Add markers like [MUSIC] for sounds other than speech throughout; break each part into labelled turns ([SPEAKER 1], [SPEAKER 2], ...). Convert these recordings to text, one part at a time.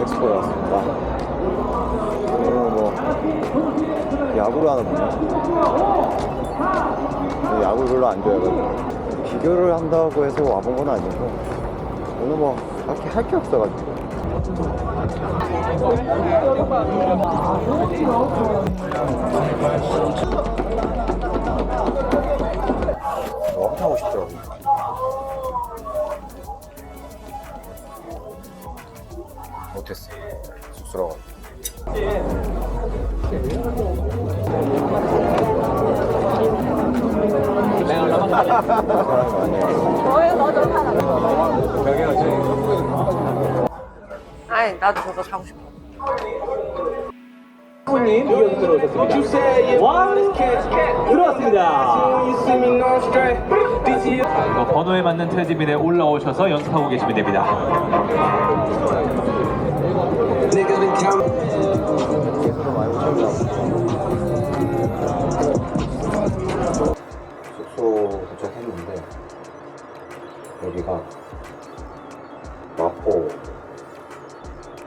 [SPEAKER 1] 엑스포에 왔습니다. 오늘 뭐 야구를 보네. 야구를 별로 안 좋아해가지고 비교를 한다고 해서 와본 건 아니고 오늘 뭐 딱히 할 게 없어가지고 쑥스러워.
[SPEAKER 2] 아니 나도 저거 사고 싶어.
[SPEAKER 3] 님 이어서 들어오셨습니다. 와 들어왔습니다.
[SPEAKER 4] 그 번호에 맞는 트레드밀에 올라오셔서 연습하고 계시면 됩니다.
[SPEAKER 1] 숙소 도착했는데 여기가 마포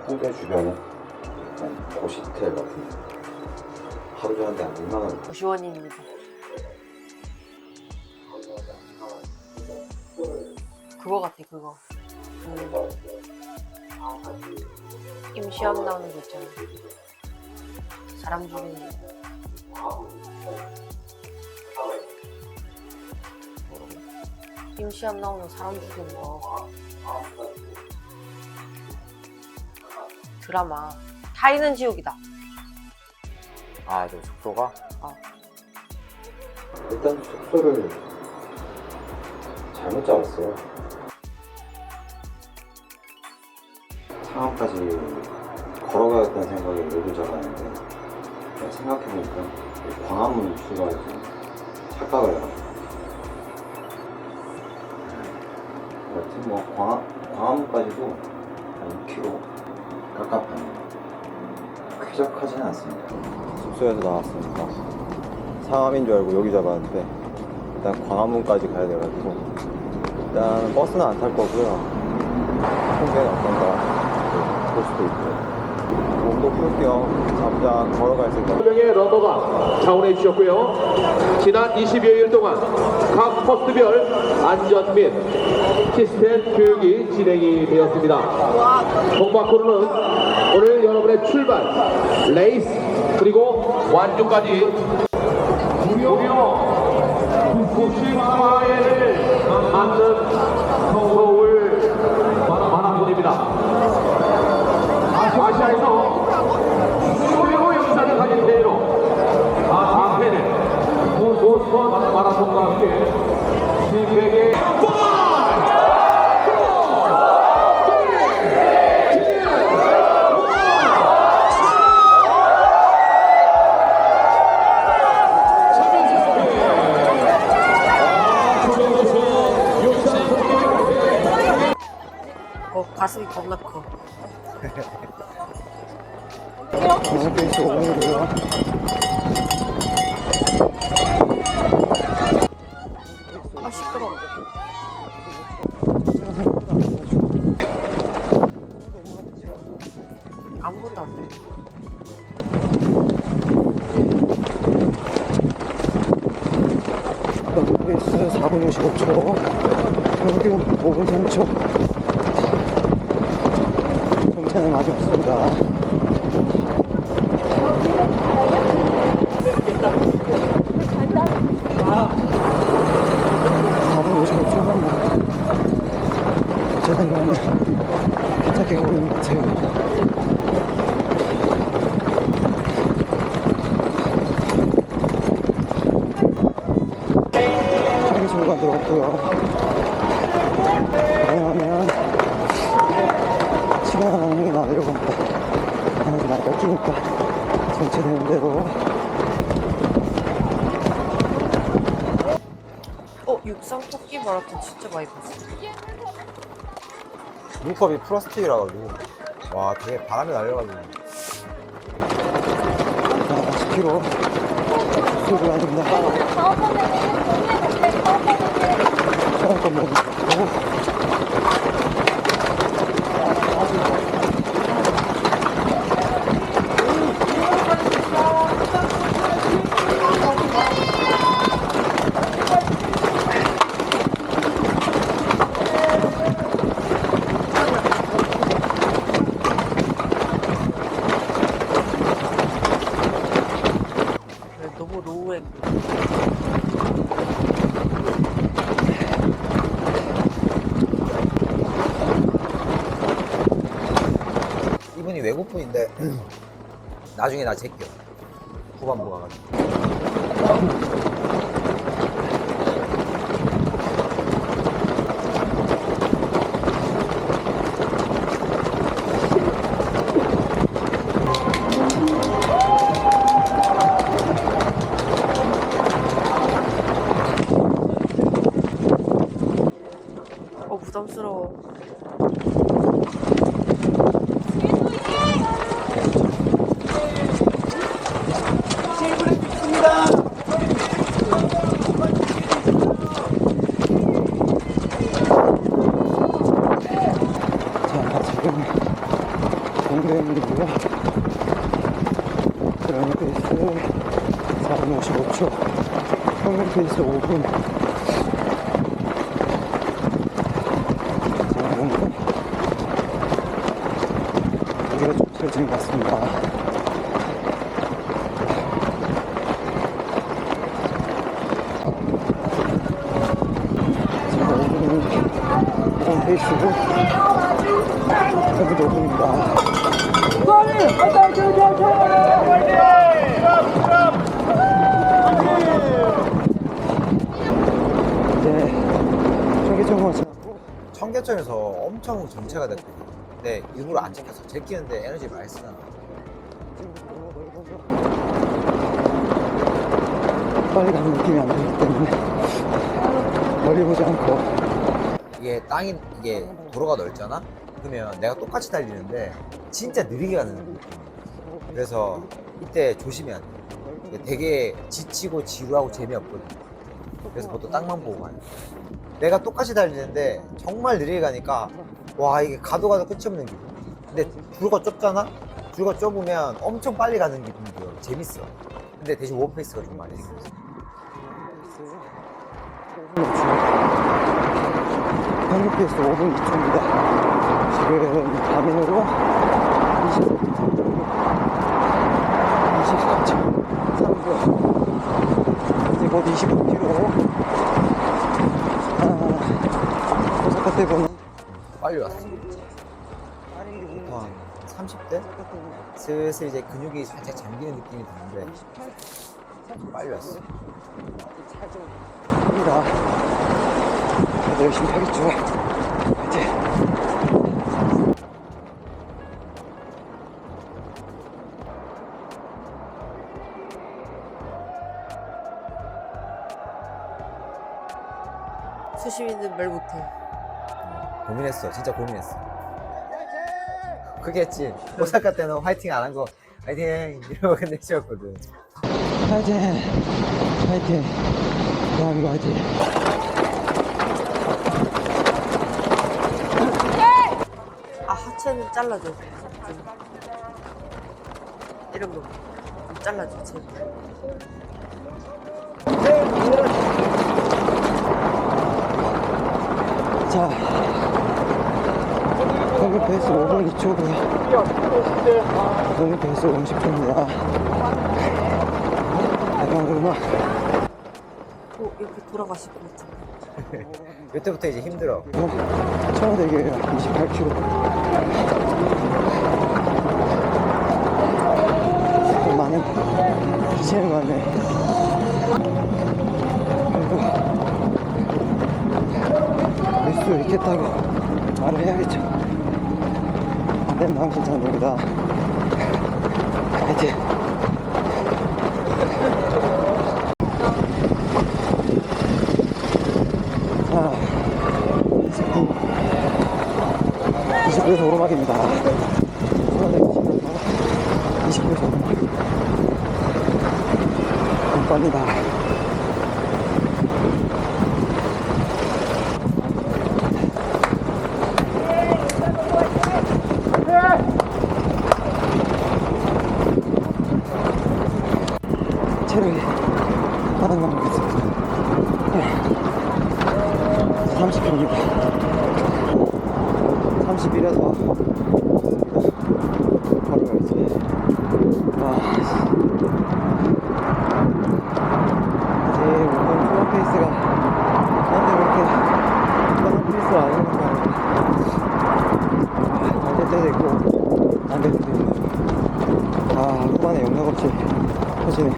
[SPEAKER 1] 홍대 주변에 고시텔 같은 하루 종일 한 2만 원
[SPEAKER 2] 고시원입니다. 그거 같아 그거. 그 임시험 나오는 거 있잖아. 사람 죽이는 거. 임시험 나오는 사람 죽이는 거. 드라마. 타이는 지옥이다.
[SPEAKER 5] 아, 저 숙소가?
[SPEAKER 1] 일단 숙소를 잘못 잡았어요. 상암까지 걸어가겠다는 생각에 여기 잡았는데 생각해보니까 이 광화문 좀 착각을 해가지고 여튼 뭐 광화, 광화문까지도 한 6km 깝깝합니다. 쾌적하지는 않습니다. 숙소에서 나왔습니다. 상암인 줄 알고 여기 잡았는데 일단 광화문까지 가야 돼가지고 일단 버스는 안 탈 거고요 홍대는 어떤가 네, 볼 수도 있고 몸도 풀겸 잠깐 걸어갈 생각
[SPEAKER 3] 명의 러버가 자원해 주셨고요. 지난 20여일 동안 각 포스트별 안전 및 시스템 교육이 진행이 되었습니다. 동바코르는 오늘 여러분의 출발, 레이스, 그리고 완주까지 무려 90마일을 만든
[SPEAKER 1] 5초 평균 5분 3초 정체는 아직 없습니다. 순간 들어갔고요 왜냐하면 시간 하는 게 나으려고 합니다 나는 나 뺏기니까 정체되는 대로
[SPEAKER 2] 어 육상 토끼 마라톤 진짜 많이 봤어.
[SPEAKER 5] 물컵이 플라스틱이라 가지고. 와, 되게 바람이 날려가지고.
[SPEAKER 6] 25km 쏘고 다닙니다. 뭐.
[SPEAKER 2] 왜 너무 로우해.
[SPEAKER 5] 이분이 외국분인데 나중에 나 제껴. 후반부 가가지고
[SPEAKER 2] 어 부담스러워.
[SPEAKER 6] 자, 지금 동대문이고요. 드라이브 페이스 4분 55초, 평균 페이스 5분. 자, 오늘 여기가 좀 틀어진 것 같습니다. 지금 5분은 5분 페이스고, 여기도 5분입니다. 이제 청계천으로 지나고
[SPEAKER 5] 청계천에서 엄청 정체가 됐거든 근데 일부러 안 찍혔어 제끼는데 에너지 많이 쓰잖아
[SPEAKER 6] 빨리 가는 느낌이 안 들기 때문에. 머리 보지 않고.
[SPEAKER 5] 이게 땅이 이게 도로가 넓잖아? 그러면 내가 똑같이 달리는데 진짜 느리게 가는 느낌 그래서 이때 조심해야 돼. 되게 지치고 지루하고 재미없거든 그래서 보통 땅만 보고 가요. 내가 똑같이 달리는데 정말 느리게 가니까 와 이게 가도 가도 끝이 없는 기분. 근데 줄가 좁잖아? 줄가 좁으면 엄청 빨리 가는 기분이 들어 재밌어. 근데 대신 워페이스가 좀 많이 생겼어
[SPEAKER 6] 평균 페이스 5분 2초입니다. 지금 밤으로 24초 3분 이제 곧 25km 아, 때 보는
[SPEAKER 5] 빨리 왔어 보통 한 30대? 슬슬 이제 근육이 살짝 잠기는 느낌이 드는데 좀 빨리 왔어
[SPEAKER 6] 합니다. 열심히 하겠죠. 화이 팅!
[SPEAKER 2] 수시민은 말 못해.
[SPEAKER 5] 고민했어 진짜 고민했어 그게 했지 오사카 때는 화이팅 안 한 거 화이팅 이러고 끝내셨거든
[SPEAKER 6] 화이팅! 화이팅! 대한민국 화이팅!
[SPEAKER 2] 아 하체는 잘라줘. 좀. 이런 거. 좀 잘라줘 제발.
[SPEAKER 6] 자, 평균 페이스 5분 2초고요. 평균 페이스 50초입니다. 대박으로만
[SPEAKER 2] 어 이렇게 돌아가실 것 같은데. [LAUGHS]
[SPEAKER 5] 이때부터 이제 힘들어
[SPEAKER 6] 청와대교예요. 28km. 좀 많은 기체는 많네. 타고 말을 해야겠죠. 내 마음 괜찮습니다. 화이팅! 자, 29. 29에서 오르막입니다. 청와대 29에서 오르막. 겁니다. 체력이 바닥 나가겠습니다. 30km입니다. 31에서 바로 가겠습니다. 와, 이제 이번 초반 페이스가 나한테 그렇게 빠른 페이스가 아니는 거 아니야. 안될 때도 있고, 안될 때도 있고. 아, 후반에 영락 없이 터지네.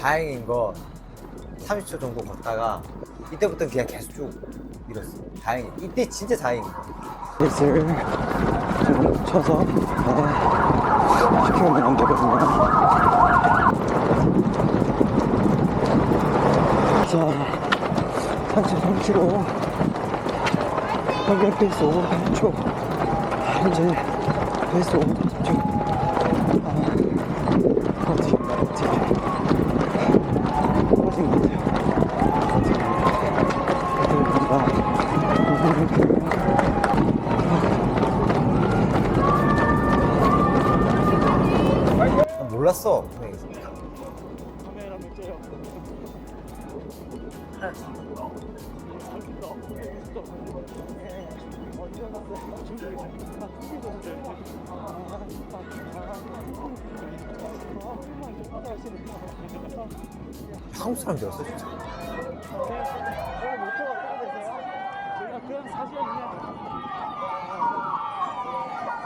[SPEAKER 5] 다행인 거 30초 정도 걷다가 이때부터는 그냥 계속 쭉 밀었어. 다행히 이때 진짜 다행인 거.
[SPEAKER 6] 페이스를 좀 쳐서, 네, 시키면 안 되거든요. 자, 33km. 평균 페이스 5분 8초. 현재 페이스 5분 8초. 아, 어떻게, 어떻게. 빠진 것 같아요.
[SPEAKER 5] 몰랐어. 한국 사람들었어 진짜.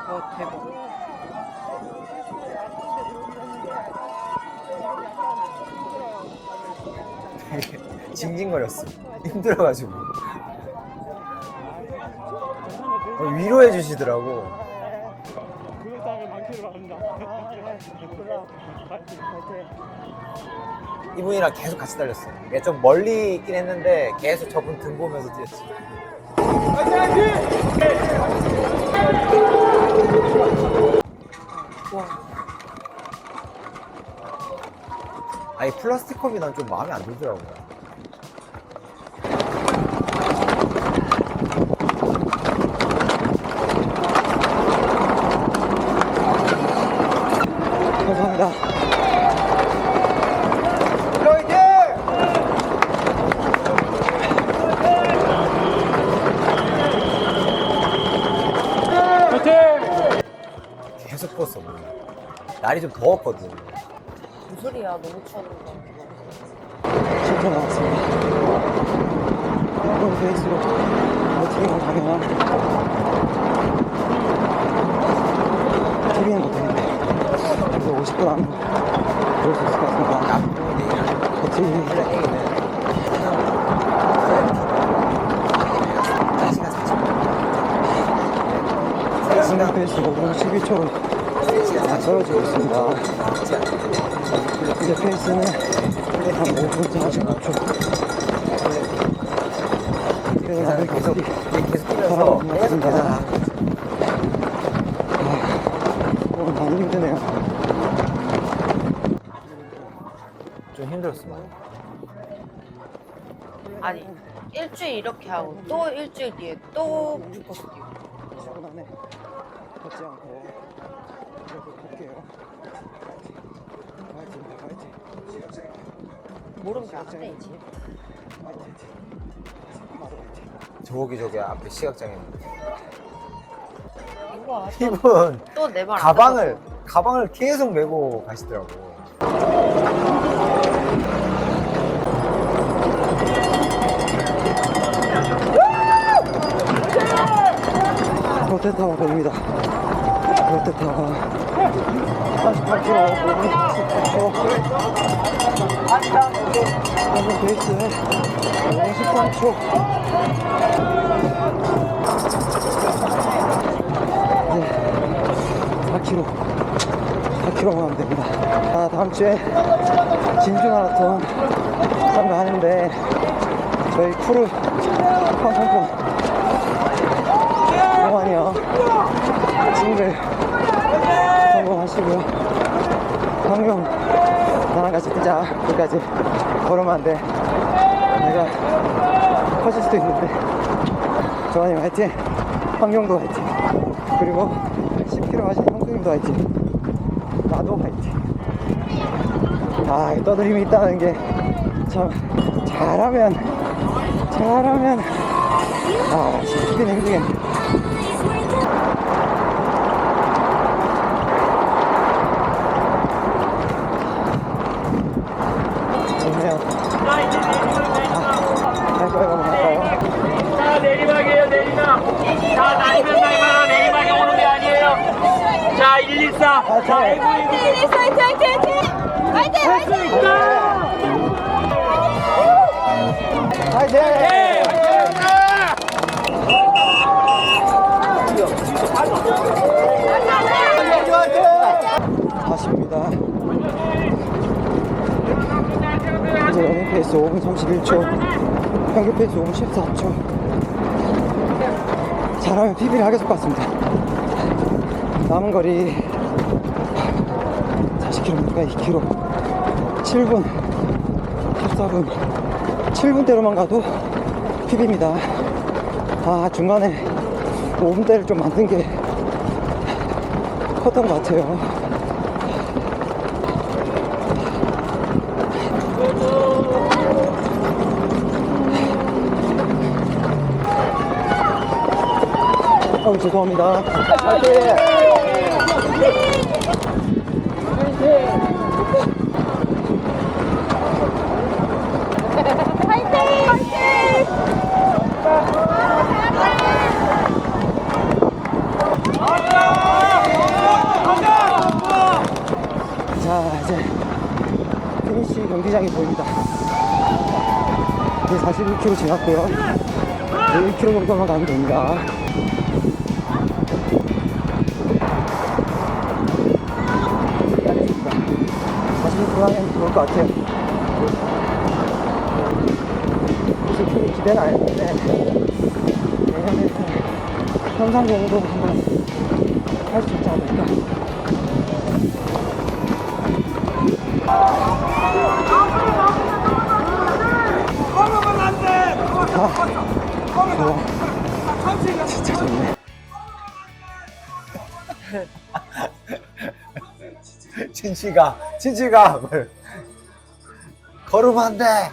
[SPEAKER 2] 와 대박.
[SPEAKER 5] 되게 [LAUGHS] 징징거렸어. 힘들어가지고. 어, 위로해 주시더라고. 이분이랑 계속 같이 달렸어. 얘좀 멀리 있긴 했는데 계속 저분 등 보면서 뛰었지. 아니 플라스틱 컵이 난 좀 마음에 안 들더라고.
[SPEAKER 6] 감사합니다.
[SPEAKER 5] 계속 부었어. 오늘. 날이 좀 더웠거든.
[SPEAKER 2] 무슨 소리야 너무 추웠는데.
[SPEAKER 6] 10초 남았습니다. 이번 페이스로 어떻게든 가면 TV는 못했는데 그래도 50분 안으로 그럴 수 있을 것 같습니다. 어떻게
[SPEAKER 5] 플레이는 4시간 40분.
[SPEAKER 6] 승리 페이스 5분 12초로
[SPEAKER 5] 3시간
[SPEAKER 6] 떨어지고 있습니다.
[SPEAKER 5] 40분.
[SPEAKER 6] 이제 페이스는 한 5분 45초. 그래서
[SPEAKER 5] 계산을
[SPEAKER 6] 나는
[SPEAKER 5] 계속,
[SPEAKER 6] 계속
[SPEAKER 5] 뛰면서 계속 계산하는 거지.
[SPEAKER 6] 오늘 많이 힘드네요.
[SPEAKER 5] 좀 힘들었어, 많이.
[SPEAKER 2] 아니 일주일 이렇게 하고 또 일주일 뒤에 또 풀코스 뛰고.
[SPEAKER 6] 시원하네. 걷지 않고
[SPEAKER 2] 모르면 안 되지.
[SPEAKER 6] 파이팅. 바로 파이팅.
[SPEAKER 5] 저기 저기 앞에 시각장애
[SPEAKER 2] 이거
[SPEAKER 5] 이분
[SPEAKER 2] 또내 말.
[SPEAKER 5] 가방을 가방을 계속 메고 가시더라고.
[SPEAKER 6] 롯데타워 걸립니다. 롯데타워. 48km, 5분 18초. 한번 베이스 5분 13초. 이제 4km, 4km만 하면 됩니다. 아, 다음 주에 진주 마라톤 참가하는데 저희 크루 상품권 동안이요. 싱글 성공하시고요. 방금 같이 뛰자. 끝까지. 걸으면 안 돼. 내가 커질 수도 있는데. 정환이 화이팅. 황용도 화이팅. 그리고 10km 하신 형수님도 화이팅. 나도 화이팅. 아, 이 떠들림이 있다는 게 참 잘하면 잘하면 아, 힘든 힘들겠네.
[SPEAKER 7] 자 114.
[SPEAKER 6] 아, 자,
[SPEAKER 2] 화이팅 화이팅 화이팅 화이팅
[SPEAKER 6] 화이팅! 이제 러닝 페이스 5분 31초, 평균 페이스 5분 14초. 잘하면 PB를 하게 될것 같습니다. 남은 거리 40km니까 2km, 7분, 14분, 7분대로만 가도 PB입니다. 아, 중간에 5분대를 좀 만든 게 컸던 것 같아요. 아우, 죄송합니다. 파이팅! 자, 이제 피니시 경기장이 보입니다. 이제 41km 지났고요. 이제 1km 정도만 가면 됩니다. 것 같아요. 사실 크게 기대는 안 했는데, 내년에는 현상 정도 한번 할 수 있지 않을까. 좋아. 진짜 좋네. [LAUGHS]
[SPEAKER 5] 진치가 진치가 걸으면 안 돼.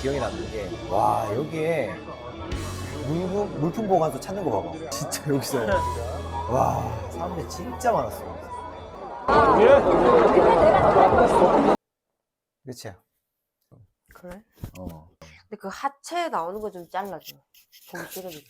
[SPEAKER 5] 기억이 남는 게, 와, 여기에 물품, 물품 보관소 찾는 거 봐봐. [LAUGHS] 진짜 여기서. 와, 사람들이 진짜 많았어. 그치?
[SPEAKER 2] 그래?
[SPEAKER 5] 어.
[SPEAKER 2] 근데 그 하체 나오는 거 좀 잘라줘 보기 싫으니까